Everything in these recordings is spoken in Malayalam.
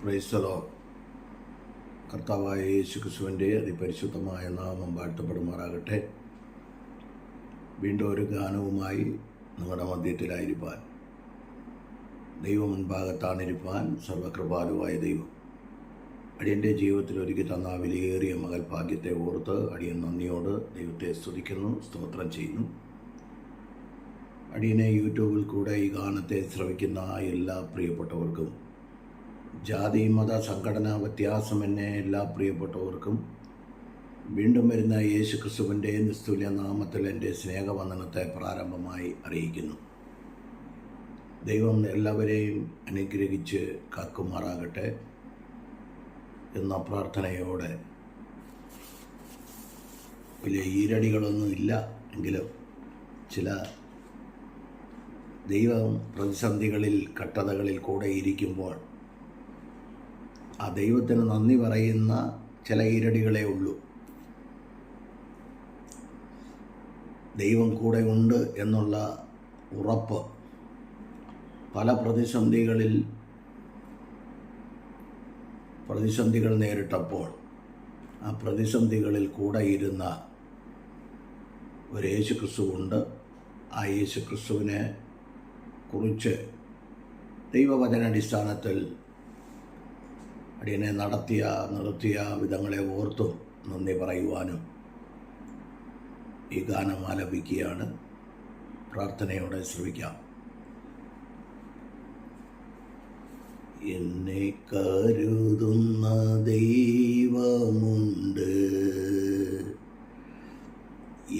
പ്രൈസ്തലോ കർത്താവായ യേശു ക്രിസ്തുവിന്റെ അതിപരിശുദ്ധമായ നാമം വാഴ്ത്തപ്പെടുമാറാകട്ടെ. വീണ്ടും ഒരു ഗാനവുമായി നിങ്ങളുടെ മധ്യത്തിലായിരിക്കാൻ ദൈവം മുൻഭാഗത്താണിരിക്കാൻ സർവകൃപാലുവായ ദൈവം. അടിയന്റെ ജീവിതത്തിൽ ഒരുക്കി തന്ന വിലയേറിയ മകൽ ഭാഗ്യത്തെ ഓർത്ത് അടിയൻ നന്ദിയോട് ദൈവത്തെ സ്തുതിക്കുന്നു സ്തോത്രം ചെയ്യുന്നു. അടിയനെ യൂട്യൂബിൽ കൂടെ ഈ ഗാനത്തെ ശ്രവിക്കുന്ന എല്ലാ പ്രിയപ്പെട്ടവർക്കും ജാതി മത സംഘടനാ വ്യത്യാസമെന്നെ എല്ലാ പ്രിയപ്പെട്ടവർക്കും വീണ്ടും വരുന്ന യേശു ക്രിസ്തുവിന്റെ നിസ്തുല്യ നാമത്തിൽ എന്റെ സ്നേഹവന്ദനത്തെ പ്രാരംഭമായി അറിയിക്കുന്നു. ദൈവം എല്ലാവരെയും അനുഗ്രഹിച്ച് കാക്കുമാറാകട്ടെ എന്ന പ്രാർത്ഥനയോടെ. വലിയ ഈരടികളൊന്നും ഇല്ല എങ്കിലും ചില ദൈവം പ്രതിസന്ധികളിൽ കട്ടതകളിൽ കൂടെ ഇരിക്കുമ്പോൾ ആ ദൈവത്തിന് നന്ദി പറയുന്ന ചില ഈരടികളെ ഉള്ളൂ. ദൈവം കൂടെ ഉണ്ട് എന്നുള്ള ഉറപ്പ് പല പ്രതിസന്ധികളിൽ പ്രതിസന്ധികൾ നേരിട്ടപ്പോൾ ആ പ്രതിസന്ധികളിൽ കൂടെ ഇരുന്ന ഒരു യേശു ക്രിസ്തുവുണ്ട് ആ യേശു ക്രിസ്തുവിനെ കുറിച്ച് ദൈവവചനാടിസ്ഥാനത്തിൽ അടിയനെ നടത്തിയ നിർത്തിയ വിധങ്ങളെ ഓർത്തും നന്ദി പറയുവാനും ഈ ഗാനം ആലപിക്കുകയാണ്. പ്രാർത്ഥനയോടെ ശ്രമിക്കാം. എന്നെ കരുതുന്ന ദൈവമുണ്ട്.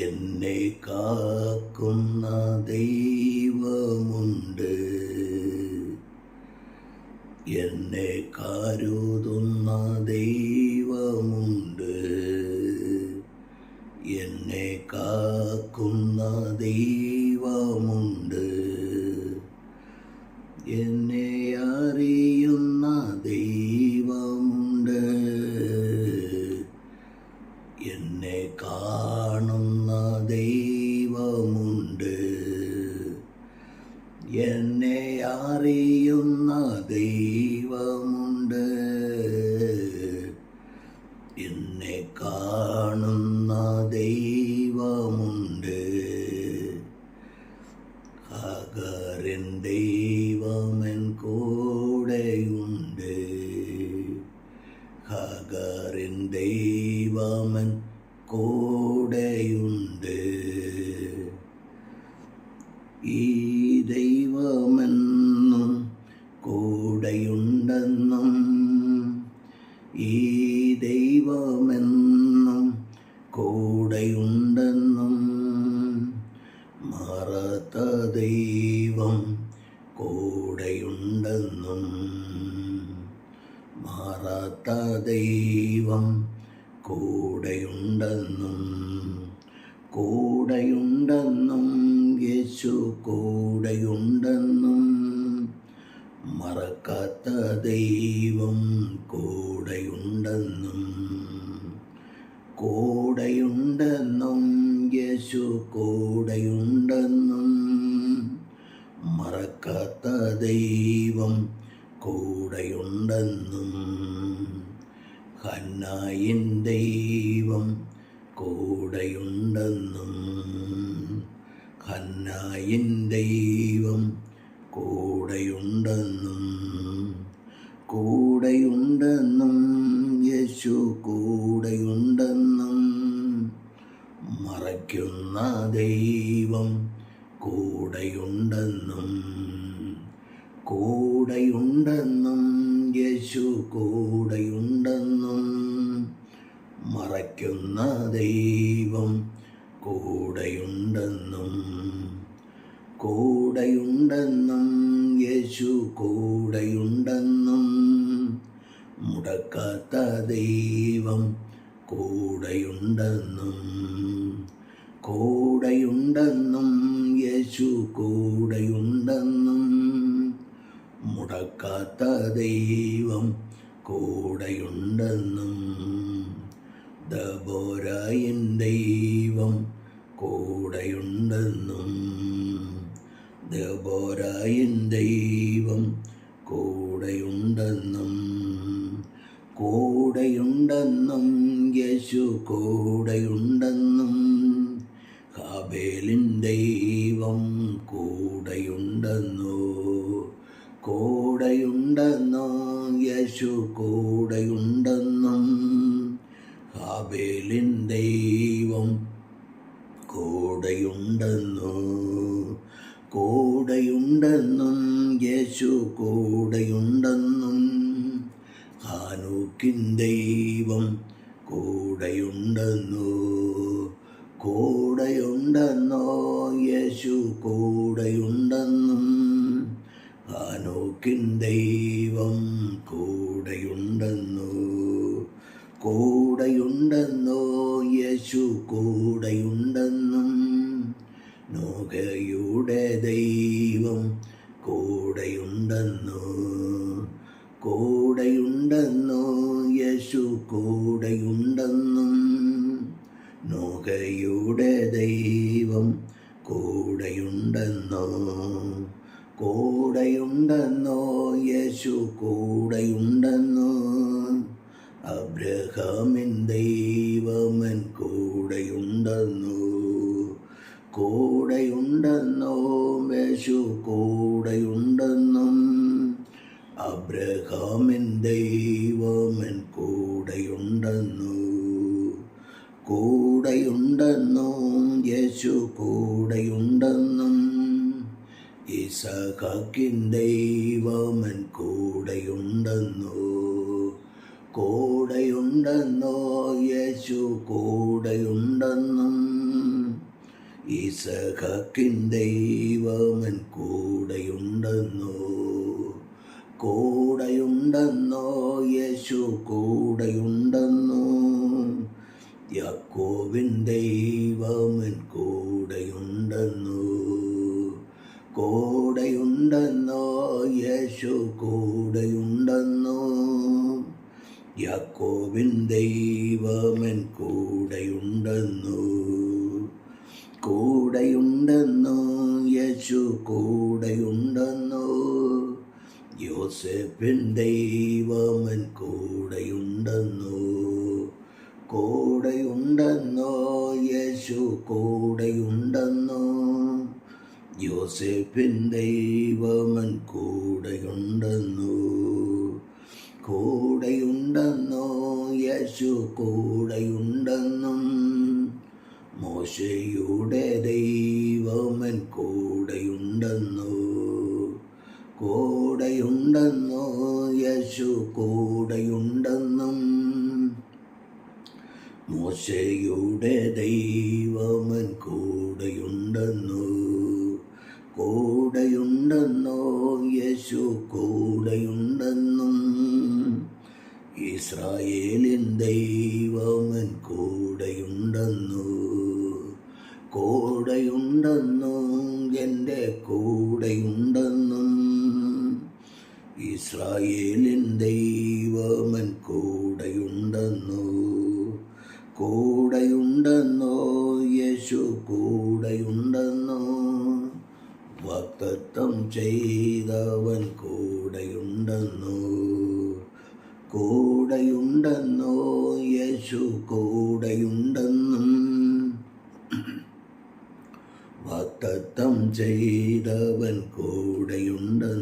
എന്നെ കാക്കുന്ന ദൈവമുണ്ട്. എന്നെ കരുതുന്ന എന്നെ അറിയുന്ന ദൈവമുണ്ട്. എന്നെ കാണുന്ന ദൈവമുണ്ട്. ഹകരൻ ദൈവമൻ കൂടെയുണ്ട്. ഹകരൻ ദൈവമൻ കൂടെയുണ്ട്. ഈ ദൈവമെന്നും കൂടെയുണ്ടെന്നും ഈ ദൈവമെന്നും കൂടെയുണ്ടെന്നും മറത്ത ദൈവം കൂടെയുണ്ടെന്നും മറത്ത ദൈവം കൂടെയുണ്ടെന്നും കൂടെയുണ്ടെന്നും യേശു കൂടെയുണ്ടെന്നും മറക്കാത്ത ദൈവം കൂടെയുണ്ടെന്നും കൂടെയുണ്ടെന്നും യേശു കൂടെയുണ്ടെന്നും മറക്കാത്ത ദൈവം കൂടെയുണ്ടെന്നും ഹന്നായിൻ ദൈവം കൂടെയുണ്ടെന്നും കന്നായി ദൈവം കൂടെയുണ്ടെന്നും കൂടെയുണ്ടെന്നും യേശു കൂടെയുണ്ടെന്നും മറയ്ക്കുന്ന ദൈവം കൂടെയുണ്ടെന്നും കൂടെയുണ്ടെന്നും യേശു കൂടെയുണ്ടെന്നും മറയ്ക്കുന്ന ദൈവം കൂടെയുണ്ടെന്നും കൂടെയുണ്ടെന്നും യേശു കൂടെയുണ്ടെന്നും മുടക്കാത്ത ദൈവം കൂടെയുണ്ടെന്നും കൂടെയുണ്ടെന്നും യേശു കൂടെയുണ്ടെന്നും മുടക്കാത്ത ദൈവം കൂടെയുണ്ടെന്നും. ദബോരായൻ ദൈവം കൂടെയുണ്ടെന്നും ദബോരായൻ ദൈവം കൂടെയുണ്ടെന്നും കൂടെയുണ്ടെന്നും യേശു കൂടെയുണ്ടെന്നും കാബേലിൻ ദൈവം കൂടെയുണ്ടെന്നു കൂടെയുണ്ടെന്നോ യേശു കൂടെയുണ്ടെന്നും ഹാബേലിൻ ദൈവം കൂടെയുണ്ടെന്നു കൂടെയുണ്ടെന്നും യേശു കൂടെയുണ്ടെന്നും ഹാനൂക്കിൻ ദൈവം കൂടെയുണ്ടെന്നു കൂടെയുണ്ടെന്നോ യേശു കൂടെയുണ്ടെന്നും ഹാനൂക്കിൻ ദൈവം കൂടെയുണ്ടെന്നു കൂടെയുണ്ടെന്നോ യേശു കൂടെയുണ്ടെന്നും നോകയുടെ ദൈവം കൂടെയുണ്ടെന്നോ കൂടെയുണ്ടെന്നോ യേശു കൂടെയുണ്ടെന്നും നോകയുടെ ദൈവം കൂടെയുണ്ടെന്നോ കൂടെയുണ്ടെന്നോ യേശു കൂടെയുണ്ടെന്നോ അബ്രഹാമിൻ ദൈവമൻ കൂടെയുണ്ടെന്നു. കൂടെയുണ്ടെന്നോ യേശു കൂടെയുണ്ടെന്നും. അബ്രഹാമിൻ ദൈവമൻ കൂടെയുണ്ടെന്നു. കൂടെയുണ്ടെന്നു യേശു കൂടെയുണ്ടെന്നും. ഇസഹാക്കിൻ ദൈവമൻ കൂടെയുണ്ടെന്നു. കൂടെയുണ്ടെന്നോ യേശു കൂടെയുണ്ടെന്നും ഈസഖക്കിൻ ദൈവമൻ കൂടെയുണ്ടെന്നോ കൂടെയുണ്ടെന്നോ യേശു കൂടെയുണ്ടെന്നോ യാക്കോവിൻ ദൈവമൻ കൂടെയുണ്ടെന്നോ കൂടെയുണ്ടെന്നോ യേശു കൂടെയുണ്ടെന്നു യാക്കോവിൻ ദൈവമൻ കൂടെയുണ്ടെന്നു. കൂടെയുണ്ടെന്നു യേശു കൂടെയുണ്ടെന്നു. യോസെഫിൻ ദൈവമൻ കൂടെയുണ്ടെന്നു. കൂടെയുണ്ടെന്നോ യേശു കൂടെയുണ്ടെന്നു. യോസെഫിൻ ദൈവമൻ കൂടെയുണ്ടെന്നു. കൂടെയുണ്ടെന്നോ യേശു കൂടെയുണ്ടെന്നും മോശയുടെ ദൈവമൻ കൂടെയുണ്ടെന്നോ കൂടെയുണ്ടെന്നോ യേശു കൂടെയുണ്ടെന്നും മോശയുടെ ദൈവമൻ കൂടെയുണ്ടെന്നോ കൂടെയുണ്ടെന്നോ യേശു കൂടെയുണ്ടെന്നും ഇസ്രായേലിൻ ദൈവമൻ കൂടെയുണ്ടെന്നു. കൂടെയുണ്ടെന്നു എന്റെ കൂടെയുണ്ടെന്നും. ഇസ്രായേലിൻ ദൈവമൻ കൂടെയുണ്ടെന്നു. കൂടെയുണ്ടെന്നോ യേശു കൂടെയുണ്ടെന്നോ. വക്തത്വം ചെയ്തവൻ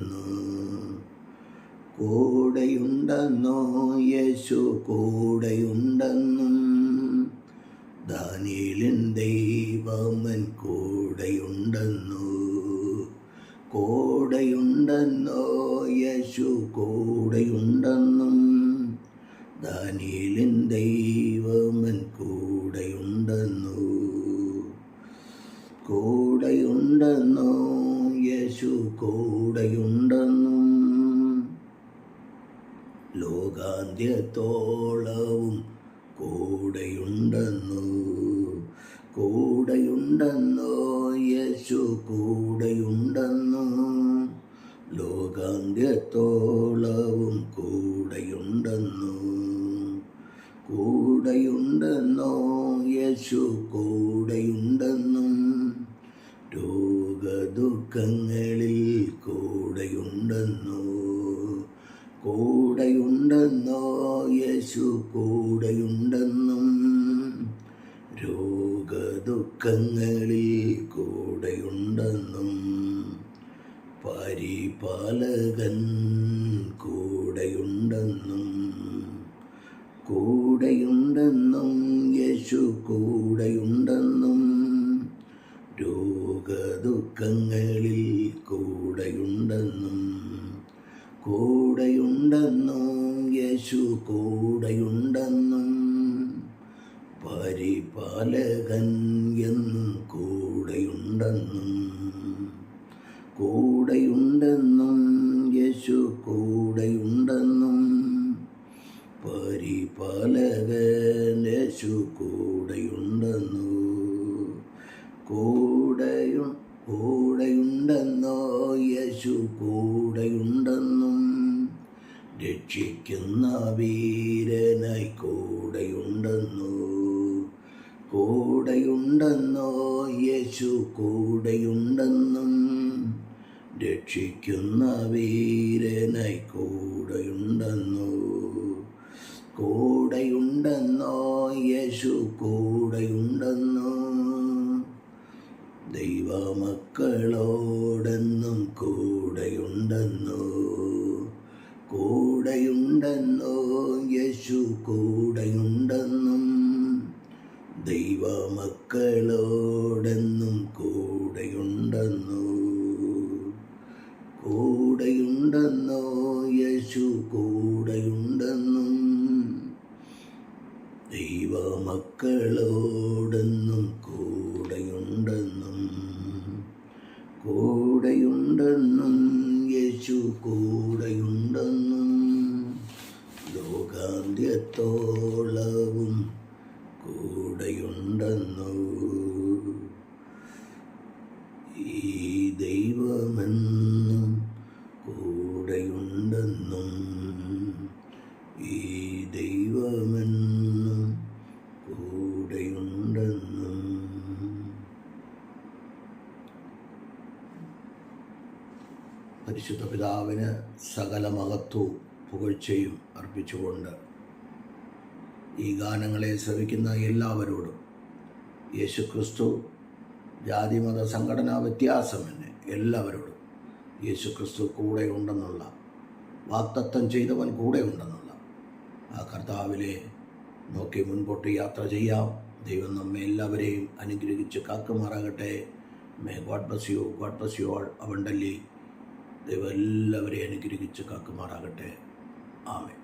കൂടെയുണ്ടെന്നു കൂടെയുണ്ടെന്നോ യേശു കൂടെയുണ്ടെന്നും ദാനിയലിൻ ദൈവമൻ കൂടെയുണ്ടെന്നു. കൂടെയുണ്ടെന്നോ യേശു കൂടെയുണ്ടെന്നും ദാനിയലിൻ ദൈവമൻ കൂടെയുണ്ടെന്നു. കൂടെയുണ്ടെന്നോ യേശു കൂടെയുണ്ടെന്നും ലോകാന്ത്യത്തോളവും കൂടെയുണ്ടെന്നു കൂടെയുണ്ടെന്നോ യേശു കൂടെയുണ്ടെന്നു ലോകാന്ത്യത്തോളവും കൂടെയുണ്ടെന്നു കൂടെയുണ്ടെന്നോ യേശു കൂടെയുണ്ടെന്നും രോഗദുഃഖങ്ങളിൽ കൂടെയുണ്ടെന്നോ? കൂടെയുണ്ടെന്നോ? യേശു കൂടെയുണ്ടെന്നും രോഗദുഃഖങ്ങളിൽ കൂടെയുണ്ടെന്നും പരിപാലകൻ കൂടെയുണ്ടെന്നും കൂടെയുണ്ടെന്നും യേശു കൂടെയുണ്ടെന്നും രോഗദുഃഖങ്ങളിൽ കൂടെയുണ്ടെന്നും കൂടെയുണ്ടെന്നും യേശു കൂടെയുണ്ടെന്നും പരിപാലകൻ എന്നും കൂടെയുണ്ടെന്നും കൂടെയുണ്ടെന്നും യേശു കൂടെയുണ്ടെന്നും പരിപാലകൻ യേശു കൂടെയുണ്ടെന്നു രക്ഷിക്കുന്ന വീരനായി കൂടെയുണ്ടെന്നു? കൂടെയുണ്ടെന്നോ? യേശു കൂടെയുണ്ടെന്നും രക്ഷിക്കുന്ന വീരനായി കൂടെയുണ്ടെന്നു? കൂടെയുണ്ടെന്നോ? യേശു കൂടെയുണ്ടെന്നു? ദൈവമക്കളോടെന്നും കൂടെയുണ്ടെന്നു? കൂടെയുണ്ടെന്നോ യേശു കൂടെയുണ്ടെന്നും ദൈവമക്കളോടെന്നും കൂടെയുണ്ടെന്നോ. കൂടെയുണ്ടെന്നോ യേശു കൂടെയുണ്ടെന്നും ദൈവമക്കളോടെന്നും കൂടെയുണ്ടെന്നും. കൂടെയുണ്ടെന്നും യേശു കൂടെയുണ്ടെന്നും ലോകാന്ത്യത്തോളവും കൂടെയുണ്ടെന്നു. ഈ ദൈവമെന്നും പരിശുദ്ധ പിതാവിന് സകല മഹത്വവും പുകഴ്ചയും അർപ്പിച്ചുകൊണ്ട് ഈ ഗാനങ്ങളെ ശ്രവിക്കുന്ന എല്ലാവരോടും യേശുക്രിസ്തു ജാതിമത സംഘടനാ വ്യത്യാസമെന്നെ എല്ലാവരോടും യേശുക്രിസ്തു കൂടെ ഉണ്ടെന്നുള്ള വാക്തത്വം ചെയ്തവൻ കൂടെ ഉണ്ടെന്നുള്ള ആ കർത്താവിലെ നോക്കി മുൻപോട്ട് യാത്ര ചെയ്യാം. ദൈവം നമ്മെ എല്ലാവരെയും അനുഗ്രഹിച്ച് കാക്കുമാറാകട്ടെ. May God bless you God bless you all അവണ്ടല്ലി ദൈവം എല്ലാവരെയും അനുഗ്രഹിച്ച് കാക്കുമാറാകട്ടെ. ആമേ